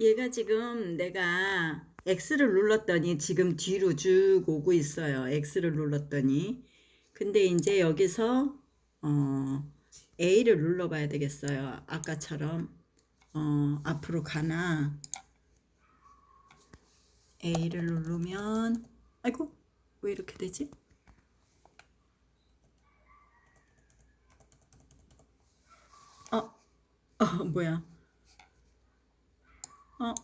얘가 지금 내가 X를 눌렀더니 지금 뒤로 쭉 오고 있어요. X를 눌렀더니. 근데 이제 여기서 어, A를 눌러봐야 되겠어요. 아까처럼 어, 앞으로 가나 A를 누르면 아이고 왜 이렇게 되지? 어, 어 뭐야? 어,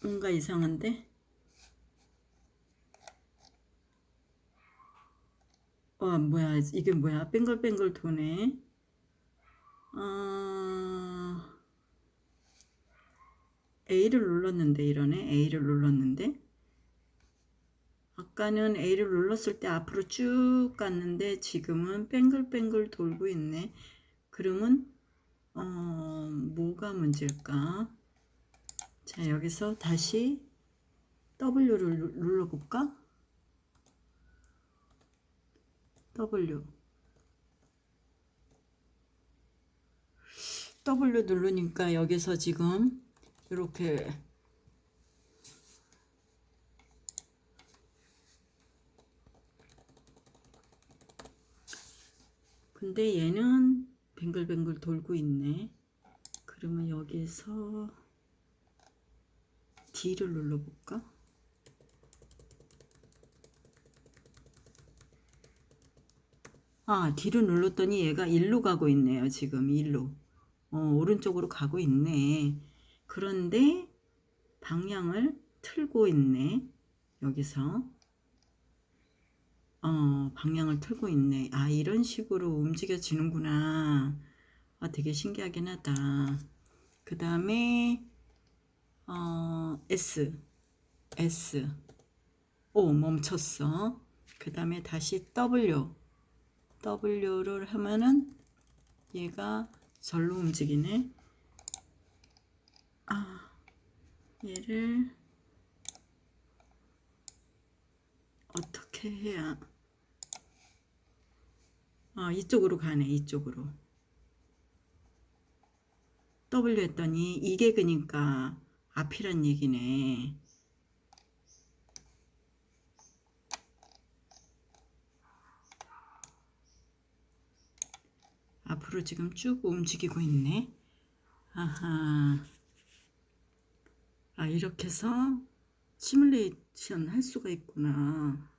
뭔가 이상한데? 어, 뭐야, 이게 뭐야? 뱅글뱅글 도네. 어, A를 눌렀는데, 이러네. A를 눌렀는데. 아까는 A를 눌렀을 때 앞으로 쭉 갔는데, 지금은 뱅글뱅글 돌고 있네. 그러면, 어, 뭐가 문제일까? 자, 여기서 다시 W를 누- 눌러볼까? W. W 누르니까 여기서 지금 이렇게 근데 얘는 뱅글뱅글 돌고 있네. 그러면 여기서 D를 눌러볼까? 아, D를 눌렀더니 얘가 일로 가고 있네요. 지금 일로. 어, 오른쪽으로 가고 있네. 그런데 방향을 틀고 있네. 여기서. 어, 방향을 틀고 있네. 아, 이런 식으로 움직여지는구나. 아, 되게 신기하긴 하다. 그 다음에, 어, S. S. 오, 멈췄어. 그 다음에 다시 W. W를 하면은 얘가 절로 움직이네. 아, 얘를 어떻게 해야 아, 이쪽으로 가네. 이쪽으로. W 했더니 이게 그니까 앞이란 얘기네. 앞으로 지금 쭉 움직이고 있네. 아하. 아, 이렇게 해서 시뮬레이션 할 수가 있구나.